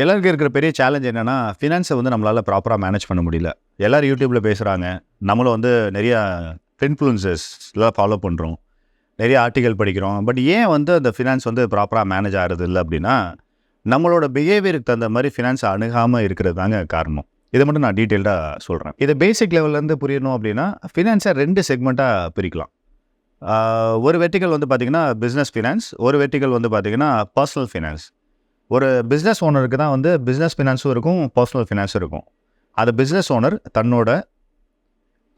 எல்லாருக்கும் இருக்கிற பெரிய சேலஞ்ச் என்னென்னா ஃபினான்ஸை வந்து நம்மளால் ப்ராப்பராக மேனேஜ் பண்ண முடியல. எல்லாரும் யூடியூப்பில் பேசுகிறாங்க நம்மளும் வந்து நிறையா இன்ஃப்ளூன்சஸ் எல்லாம் ஃபாலோ பண்ணுறோம் நிறைய ஆர்டிகல் படிக்கிறோம். பட் ஏன் வந்து அந்த ஃபினான்ஸ் வந்து ப்ராப்பராக மேனேஜ் ஆகிறது இல்லை அப்படின்னா நம்மளோட பிஹேவியருக்கு தகுந்த மாதிரி ஃபினான்ஸை அணுகாமல் இருக்கிறது தாங்க காரணம். இதை மட்டும் நான் டீட்டெயில்டாக சொல்கிறேன் இதை பேசிக் லெவல்லேருந்து புரியணும் அப்படின்னா ஃபினான்ஸை ரெண்டு செக்மெண்ட்டாக பிரிக்கலாம். ஒரு வெர்டிக்கல் வந்து பார்த்திங்கன்னா பிஸ்னஸ் ஃபினான்ஸ் ஒரு வெர்டிக்கல் வந்து பார்த்திங்கன்னா பர்சனல் ஃபினான்ஸ் ஒரு பிஸ்னஸ் ஓனருக்கு தான் வந்து பிஸ்னஸ் ஃபினான்ஸும் இருக்கும் பர்சனல் ஃபினான்ஸும் இருக்கும். அது பிஸ்னஸ் ஓனர் தன்னோட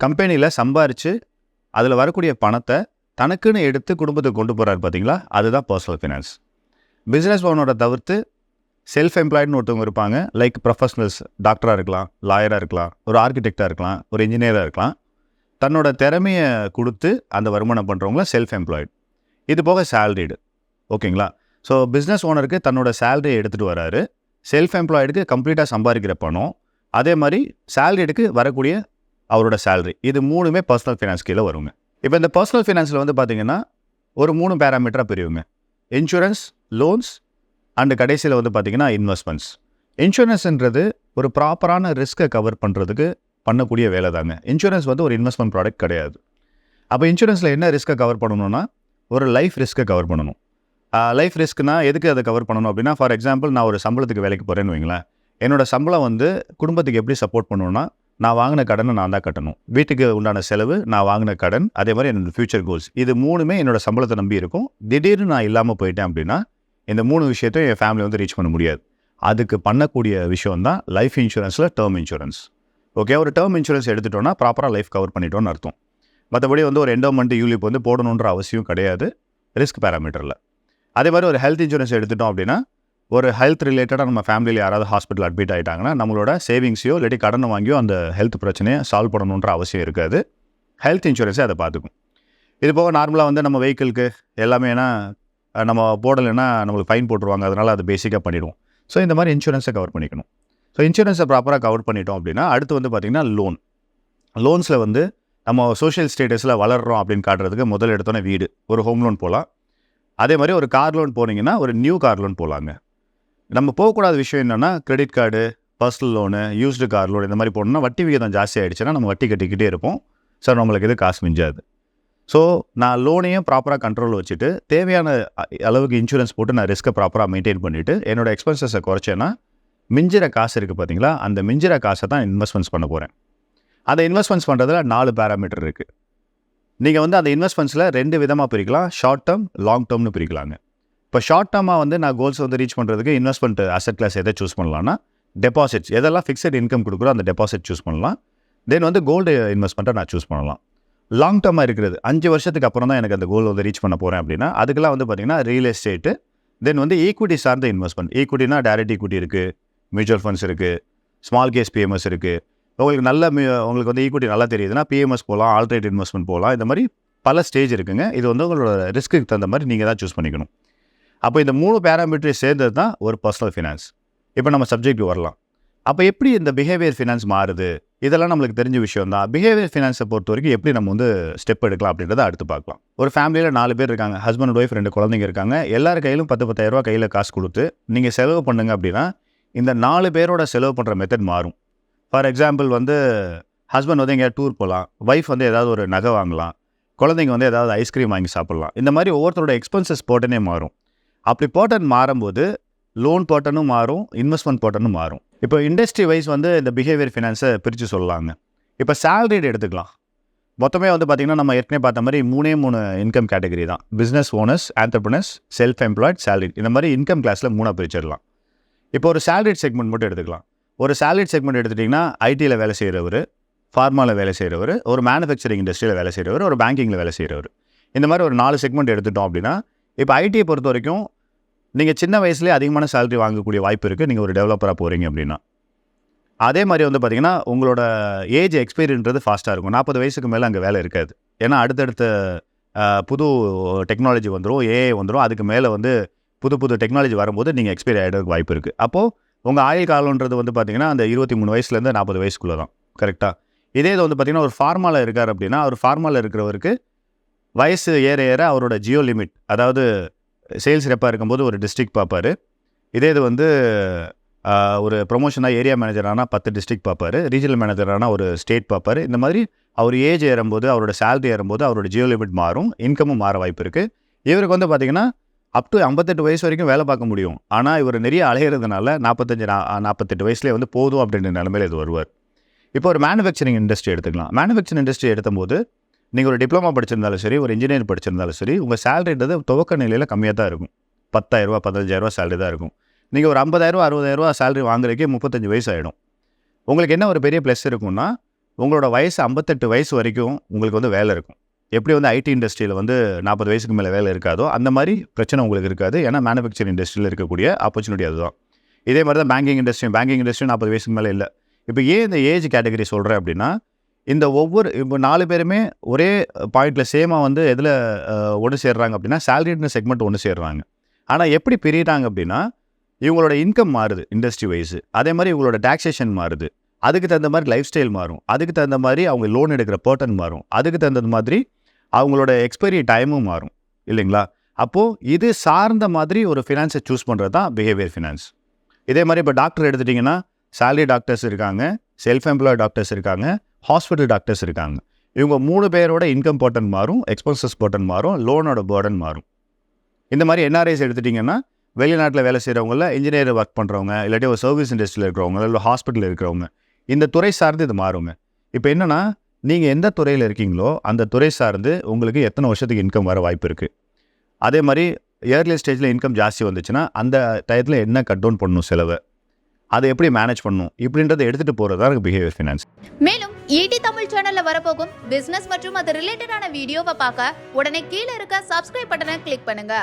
கம்பெனியில் சம்பாரித்து அதில் வரக்கூடிய பணத்தை தனக்குன்னு எடுத்து குடும்பத்துக்கு கொண்டு போகிறாரு பார்த்தீங்களா அதுதான் பர்சனல் ஃபினான்ஸ் பிஸ்னஸ் ஓனரை தவிர்த்து செல்ஃப் எம்ப்ளாய்டுன்னு ஒருத்தவங்க இருப்பாங்க. லைக் ப்ரொஃபஷனல்ஸ் டாக்டராக இருக்கலாம் லாயராக இருக்கலாம் ஒரு ஆர்கிடெக்டாக இருக்கலாம் ஒரு இன்ஜினியராக இருக்கலாம். தன்னோட திறமையை கொடுத்து அந்த வருமானம் பண்ணுறவங்கள செல்ஃப் எம்ப்ளாய்டு இது போக சேல்ரிடு ஓகேங்களா? ஸோ பிஸ்னஸ் ஓனருக்கு தன்னோட சேலரியை எடுத்துகிட்டு வராரு. செல்ஃப் எம்ப்ளாய்டுக்கு கம்ப்ளீட்டாக சம்பாதிக்கிற பணம். அதே மாதிரி சேலரிடுக்கு வரக்கூடிய அவரோட சேலரி இது மூணுமே பர்சனல் ஃபினான்ஸ் கீழே வருங்க. இப்போ இந்த பர்சனல் ஃபினான்ஸில் வந்து பார்த்தீங்கன்னா ஒரு மூணு பேராமீட்டராக பிரிவுங்க. இன்சூரன்ஸ் லோன்ஸ் அண்டு கடைசியில் வந்து பார்த்தீங்கன்னா இன்வெஸ்ட்மெண்ட்ஸ் இன்சூரன்ஸ்ன்றது ஒரு ப்ராப்பரான ரிஸ்க்கை கவர் பண்ணுறதுக்கு பண்ணக்கூடிய வேலை தாங்க. இன்சூரன்ஸ் வந்து ஒரு இன்வெஸ்ட்மெண்ட் ப்ராடக்ட் கிடையாது. அப்போ இன்சூரன்ஸில் என்ன ரிஸ்க்கை கவர் பண்ணணும்னா ஒரு லைஃப் ரிஸ்க்கை கவர் பண்ணணும். லைஃப் ரிஸ்க்னா எதுக்கு அதை கவர் பண்ணணும் அப்படின்னா ஃபார் எக்ஸாம்பிள் நான் ஒரு சம்பளத்துக்கு வேலைக்கு போகிறேன்னு வைங்களேன். என்னோடய சம்பளம் வந்து குடும்பத்துக்கு எப்படி சப்போர்ட் பண்ணணும்னா நான் வாங்கின கடனை நான் தான் கட்டணும். வீட்டுக்கு உண்டான செலவு நான் வாங்கின கடன் அதே மாதிரி என்னோடய ஃபியூச்சர் கோல்ஸ் இது மூணுமே என்னோடய சம்பளத்தை நம்பி இருக்கும். திடீர்னு நான் இல்லாமல் போயிட்டேன் அப்படின்னா இந்த மூணு விஷயத்தையும் என் ஃபேமிலி வந்து ரீச் பண்ண முடியாது. அதுக்கு பண்ணக்கூடிய விஷயம் தான் லைஃப் இன்சூரன்ஸில் டேர்ம் இன்சூரன்ஸ் ஓகே ஒரு டேர்ம் இன்சூரன்ஸ் எடுத்துட்டோம்னா ப்ராப்பராக லைஃப் கவர் பண்ணிட்டோம்னு அர்த்தம். மற்றபடி வந்து ஒரு எண்டோமெண்ட் யூலிப் வந்து போடணுன்ற அவசியம் கிடையாது. ரிஸ்க் பேராமீட்டரில் அதே மாதிரி ஒரு ஹெல்த் இன்சூரன்ஸ் எடுத்துட்டோம் அப்படின்னா ஒரு ஹெல்த் ரிலேட்டடாக நம்ம ஃபேமிலியில் யாராவது ஹாஸ்பிட்டல் அட்மிட் ஆகிட்டாங்கன்னா நம்மளோட சேவிங்ஸையோ இல்லாட்டி கடனை வாங்கியோ அந்த ஹெல்த் பிரச்சனையை சால்வ் பண்ணணுன்ற அவசியம் இருக்காது. ஹெல்த் இன்சூரன்ஸே அதை பார்த்துக்கும். இது போக நார்மலாக வந்து நம்ம வெஹிக்கிளுக்கு எல்லாமே ஏன்னா நம்ம போடலைன்னா நம்மளுக்கு ஃபைன் போட்டுருவாங்க. அதனால் அதை பேசிக்காக பண்ணிடுவோம். ஸோ இந்த மாதிரி இன்சூரன்ஸை கவர் பண்ணிக்கணும். ஸோ இன்சூரன்ஸை ப்ராப்பராக கவர் பண்ணிட்டோம் அப்படின்னா அடுத்து வந்து பார்த்திங்கன்னா லோன் லோன்ஸில் வந்து நம்ம சோஷியல் ஸ்டேட்டஸில் வளர்கிறோம் அப்படின்னு காட்டுறதுக்கு முதல் எடுத்தோன்னே வீடு. ஒரு ஹோம் லோன் போகலாம். அதே மாதிரி ஒரு கார் லோன் போனீங்கன்னா ஒரு நியூ கார் லோன் போகலாங்க நம்ம போகக்கூடாத விஷயம் என்னென்னா credit card personal loan used car loan இந்த மாதிரி போனோம்னா வட்டி விகிதம் ஜாஸ்தி ஆகிடுச்சுன்னா நம்ம வட்டி கட்டிக்கிட்டே இருப்போம். சார் நம்மளுக்கு இது காசு மிஞ்சாது. ஸோ நான் லோனையும் ப்ராப்பராக கண்ட்ரோலில் வச்சுட்டு தேவையான அ- அளவுக்கு இன்சூரன்ஸ் போட்டு நான் ரிஸ்க்கை ப்ராப்பராக மெயின்டைன் பண்ணிவிட்டு என்னோட எக்ஸ்பென்சஸை குறைச்சேன்னா மிஞ்சிற காசு இருக்குது பார்த்தீங்களா அந்த மிஞ்சிற காசை தான் இன்வெஸ்ட்மெண்ட்ஸ் பண்ண போகிறேன் அந்த இன்வெஸ்ட்மெண்ட்ஸ் பண்ணுறதுல நாலு பேராமீட்டர் இருக்குது நீங்கள் வந்து அந்த இன்வெஸ்ட்மெண்ட்ஸில் ரெண்டு விதமாக பிரிக்கலாம். ஷார்ட் டேர்ம் லாங் டேர்ம்னு பிரிக்கலாங்க. இப்போ ஷார்ட் டேர்மாக வந்து நான் கோல்ஸ் வந்து ரீச் பண்ணுறதுக்கு இன்வெஸ்ட்மெண்ட் அசெட் கிளாஸ் எதை சூஸ் பண்ணலாம்னா டெபாசிட்ஸ் எதெல்லாம் ஃபிக்ஸட் இன்கம் கொடுக்குறோ அந்த டெபாசிட் சூஸ் பண்ணலாம். தென் வந்து கோல்டு இன்வெஸ்ட்மெண்ட்டை நான் சூஸ் பண்ணலாம். லாங் டேர்மாக இருக்கிறது. அஞ்சு வருஷத்துக்கு அப்புறம் தான் எனக்கு அந்த கோல் வந்து ரீச் பண்ண போகிறேன் அப்படின்னா அதுக்கெல்லாம் வந்து பார்த்தீங்கன்னா ரியல் எஸ்டேட்டு தென் வந்து ஈக்விட்டி சார்ந்த இன்வெஸ்ட்மெண்ட் ஈக்விட்டினா டேரக்ட் ஈக்விட்டி இருக்குது மியூச்சுவல் ஃபண்ட்ஸ் இருக்குது ஸ்மால் கேஸ் பிஎம்எஸ் இருக்குது உங்களுக்கு நல்ல உங்களுக்கு வந்து ஈக்விட்டி நல்லா தெரியுதுன்னா பிஎம்எஸ் போகலாம் ஆல்ட்ரேட் இன்வெஸ்ட்மெண்ட் போகலாம் இந்த மாதிரி பல ஸ்டேஜ் இருக்குங்க. இது வந்து உங்களோட ரிஸ்க்கு தகுந்த மாதிரி நீங்கள் தான் சூஸ் பண்ணிக்கணும். அப்போ இந்த மூணு பேராமீட்டரை சேர்ந்தது தான் ஒரு பர்சனல் ஃபினான்ஸ் இப்போ நம்ம சப்ஜெக்ட் வரலாம். அப்போ எப்படி இந்த பிஹேவியர் ஃபினான்ஸ் மாறுது? இதெல்லாம் நம்மளுக்கு தெரிஞ்ச விஷயம் தான். பிஹேவியர் ஃபினான்ஸை பொறுத்த வரைக்கும் எப்படி நம்ம வந்து ஸ்டெப் எடுக்கலாம் அப்படின்றத அடுத்து பார்க்கலாம். ஒரு ஃபேமிலியில் நாலு பேர் இருக்காங்க. ஹஸ்பண்ட் ஒய்ஃப் ரெண்டு குழந்தைங்க இருக்காங்க. எல்லார் கையிலும் பத்து பத்தாயிரம் கையில் காசு கொடுத்து நீங்கள் செலவு பண்ணுங்க அப்படின்னா இந்த நாலு பேரோட செலவு பண்ணுற மெத்தட் மாறும். ஃபார் எக்ஸாம்பிள் வந்து ஹஸ்பண்ட் வந்து எங்கேயாவது டூர் போகலாம். ஒய்ஃப் வந்து ஏதாவது ஒரு நகை வாங்கலாம். குழந்தைங்க வந்து ஏதாவது ஐஸ்கிரீம் வாங்கி சாப்பிட்லாம். இந்த மாதிரி ஒவ்வொருத்தரோட எக்ஸ்பென்சஸ் போட்டனே மாறும். அப்படி போட்டன் மாறும்போது லோன் போட்டனும் மாறும் இன்வெஸ்ட்மெண்ட் போட்டனும் மாறும். இப்போ இண்டஸ்ட்ரி வைஸ் வந்து இந்த பிஹேவியர் ஃபினான்ஸை பிரித்து சொல்லலாங்க. இப்போ சேலரிடு எடுத்துக்கலாம். மொத்தமே வந்து பார்த்திங்கன்னா நம்ம ஏற்கனவே பார்த்த மாதிரி மூணே மூணு இன்கம் கேட்டகரி தான். Business owners entrepreneurs self employed salary இந்த மாதிரி இன்கம் கிளாஸில் மூணாக பிரிச்சிடலாம். இப்போ ஒரு சேலரிட் செக்மெண்ட் மட்டும் எடுத்துக்கலாம். ஒரு சேலரிட் செக்மெண்ட் எடுத்துட்டிங்கன்னா ஐடியில் வேலை செய்கிறவர் ஃபார்மாவில் வேலை செய்கிறவர் ஒரு மேனுஃபேக்சரிங் இண்டஸ்ட்ரியில் வேலை செய்கிறவர் ஒரு பேங்கிங்கில் வேலை செய்கிறவர் இந்த மாதிரி ஒரு நாலு செக்மெண்ட் எடுத்துட்டோம் அப்படின்னா இப்போ ஐடியை பொறுத்த வரைக்கும் நீங்கள் சின்ன வயசுலேயே அதிகமான சேலரி வாங்கக்கூடிய வாய்ப்பு இருக்குது நீங்கள் ஒரு டெவலப்பராக போகிறீங்க அப்படின்னா. அதே மாதிரி வந்து பார்த்தீங்கன்னா உங்களோட ஏஜ் எக்ஸ்பீரியன்றது ஃபாஸ்ட்டாக இருக்கும். நாற்பது வயசுக்கு மேலே அங்கே வேலை இருக்காது. ஏன்னா அடுத்தடுத்த புது டெக்னாலஜி வந்துடும் ஏஐ வந்துடும் அதுக்கு மேலே வந்து புது புது டெக்னாலஜி வரும்போது நீங்கள் எக்ஸ்பைரி ஆகிடுறதுக்கு வாய்ப்பு இருக்குது அப்போது உங்கள் ஆயுள் காலன்றது வந்து பார்த்தீங்கன்னா அந்த இருபத்தி மூணு வயசுலேருந்து நாற்பது வயசுக்குள்ளே தான் கரெக்டாக இதே இது வந்து பார்த்திங்கன்னா ஒரு ஃபார்மாவில் இருக்கார் அப்படின்னா அவர் ஃபார்மாவில் இருக்கிறவருக்கு வயசு ஏற ஏற அவரோட ஜியோ லிமிட் அதாவது சேல்ஸ் ரெப்பாக இருக்கும்போது ஒரு டிஸ்ட்ரிக்ட் பார்ப்பாரு இதே இது வந்து ஒரு ப்ரொமோஷனாக ஏரியா மேனேஜரானால் பத்து டிஸ்ட்ரிக்ட் பார்ப்பார் ரீஜனல் மேனேஜரானா ஒரு ஸ்டேட் பார்ப்பார் இந்த மாதிரி அவர் ஏஜ் ஏறும்போது அவரோட சேலரி ஏறும்போது அவரோட ஜியோ லிமிட் மாறும். இன்கமும் மாற வாய்ப்பு இருக்குது இவருக்கு வந்து பார்த்தீங்கன்னா அப் டு ஐம்பத்தெட்டு வயசு வரைக்கும் வேலை பார்க்க முடியும். ஆனால் இவர் நிறைய அலையிறதுனால நாற்பத்தஞ்சு நா நாற்பத்தெட்டு வயசுலேயே வந்து போதும் அப்படின்ற நிலமையில இது வருவார். இப்போ ஒரு மேனுஃபேக்சரிங் இண்டஸ்ட்ரி எடுத்துக்கலாம். மேனுஃபேக்சரிங் இண்டஸ்ட்ரி எடுத்தபோது நீங்கள் ஒரு டிப்ளமா படிச்சிருந்தாலும் சரி ஒரு இன்ஜினியர் படிச்சிருந்தாலும் சரி உங்கள் சேலரின்றது துவக்க நிலையில் கம்மியாக தான் இருக்கும். பத்தாயிரரூபா பதினஞ்சாயிரரூபா சேலரி தான் இருக்கும். நீங்கள் ஒரு ஐம்பதாயிரரூபா அறுபதாயிரரூபா சேலரி வாங்குறதுக்கே முப்பத்தஞ்சு வயசு ஆகிடும் உங்களுக்கு என்ன ஒரு பெரிய ப்ளஸ் இருக்கும்னா உங்களோட வயசு ஐம்பத்தெட்டு வயசு வரைக்கும் உங்களுக்கு வந்து வேலை இருக்கும். எப்படி வந்து ஐடி இண்டஸ்ட்ரியில் வந்து நாற்பது வயசுக்கு மேலே வேலை இருக்காதோ அந்த மாதிரி பிரச்சனை உங்களுக்கு இருக்காது. ஏன்னா மேனுஃபேக்சரிங் இண்டஸ்ட்ரியில் இருக்கக்கூடிய ஆப்பர்ச்சுனிட்டி அதுதான். இதே மாதிரி தான் பேங்கிங் இண்டஸ்ட்ரி பேங்கிங் இண்டஸ்ட்ரி நாற்பது வயசுக்கு மேலே இல்லை. இப்போ ஏன் இந்த ஏஜ் கேட்டகரி சொல்கிறேன் அப்படின்னா இந்த ஒவ்வொரு இப்போ நாலு பேருமே ஒரே பாயிண்டில் சேமாக வந்து எதில் ஒன்று சேர்றாங்க அப்படின்னா சேலரிட்னு செக்மெண்ட் ஒன்று சேர்றாங்க. ஆனால் எப்படி பிரியிறாங்க அப்படின்னா இவங்களோட இன்கம் மாறுது இண்டஸ்ட்ரி வைஸு அதே மாதிரி இவங்களோட டாக்ஸேஷன் மாறுது. அதுக்கு தகுந்த மாதிரி லைஃப் ஸ்டைல் மாறும். அதுக்கு தகுந்த மாதிரி அவங்க லோன் எடுக்கிற பேர்டன் மாறும். அதுக்கு தகுந்த மாதிரி அவங்களோட எக்ஸ்பைரி டைமும் மாறும் இல்லைங்களா? அப்போது இது சார்ந்த மாதிரி ஒரு ஃபினான்ஸை சூஸ் பண்ணுறது தான் பிஹேவியர் ஃபினான்ஸ் இதே மாதிரி இப்போ டாக்டர் எடுத்துட்டிங்கன்னா சேலரி டாக்டர்ஸ் இருக்காங்க செல்ஃப் எம்ப்ளாய் டாக்டர்ஸ் இருக்காங்க ஹாஸ்பிட்டல் டாக்டர்ஸ் இருக்காங்க. இவங்க மூணு பேரோட இன்கம் போர்டன் மாறும் எக்ஸ்பென்சஸ் போர்டன் மாறும் லோனோட பேர்டன் மாறும். இந்த மாதிரி என்ஆர்ஐஸ் எடுத்துட்டிங்கன்னா வெளிநாட்டில் வேலை செய்கிறவங்கள இன்ஜினியர் ஒர்க் பண்ணுறவங்க இல்லாட்டி ஒரு சர்வீஸ் இண்டஸ்ட்ரியில் இருக்கிறவங்க இல்லை ஹாஸ்பிட்டலில் இருக்கிறவங்க இந்த துறை சார்ந்து இது மாறுங்க. இப்போ என்னென்னா நீங்கள் எந்த துறையில் இருக்கீங்களோ அந்த துறை சார்ந்து உங்களுக்கு எத்தனை வருஷத்துக்கு இன்கம் வர வாய்ப்பு இருக்குது அதே மாதிரி இயர்லி ஸ்டேஜில் இன்கம் ஜாஸ்தி வந்துச்சுன்னா அந்த டயத்தில் என்ன கட் டவுன் பண்ணணும் செலவு? அதை எப்படி மேனேஜ் பண்ணணும்? இப்படின்றத எடுத்துகிட்டு போகிறது தான் பிஹேவியர் ஃபினான்ஸ் மேலும் ஈடி தமிழ் சேனல்ல வரப்போகும் பிசினஸ் மற்றும் அது ரிலேட்டடான வீடியோவை பார்க்க உடனே கீழே இருக்க சப்ஸ்கிரைப் பட்டனை கிளிக் பண்ணுங்க.